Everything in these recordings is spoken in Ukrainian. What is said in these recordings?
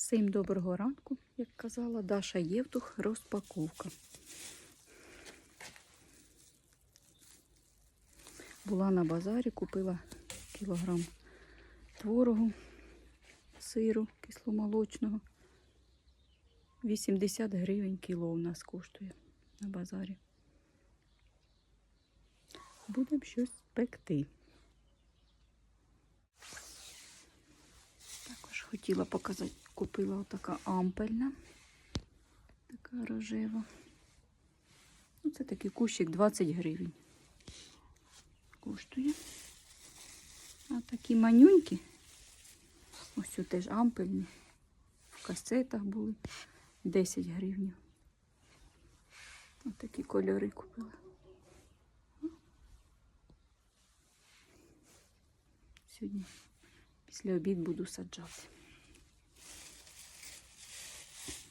Всім доброго ранку, як казала Даша Євтух, розпаковка. Була на базарі, купила кілограм творогу, сиру кисломолочного. 80 гривень кіло у нас коштує на базарі. Будемо щось пекти. Хотіла показати, купила отака ампельна, така рожева. Ну, це такий кущик 20 гривень. Коштує. А такі манюнькі, ось тут теж ампельні, в касетах були 10 гривень. Ось такі кольори купила. Сьогодні після обід буду саджати.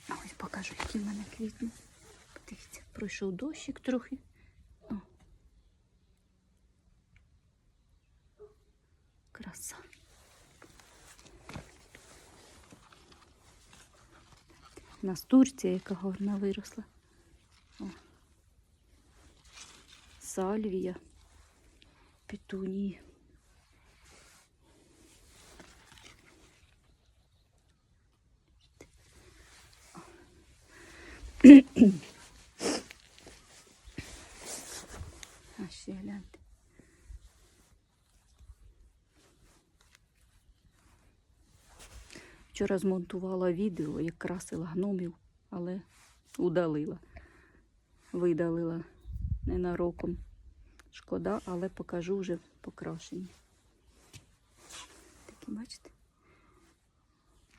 А Ось покажу, які в мене квітні. Подивіться, пройшов дощик трохи. О. Краса. Настурція, яка гарна виросла. О. Сальвія, петунії. А ще гляньте. Вчора змонтувала відео, як красила гномів, але удалила. Видалила ненароком. Шкода, але покажу вже покрашені. Такі, бачите?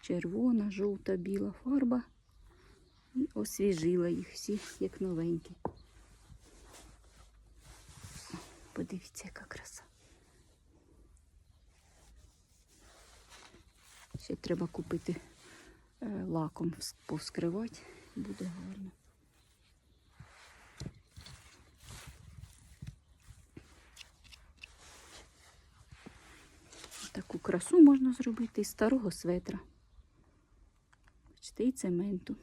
Червона, жовта, біла фарба. Освіжила їх всі, як новенькі. Подивіться, яка краса. Ще треба купити е, лаком вс- повскривати, буде гарно. Таку красу можна зробити із старого светра. Бачите, і цементу.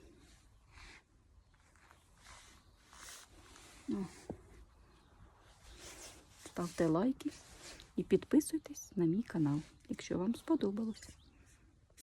Ставте лайки і підписуйтесь на мій канал, якщо вам сподобалося.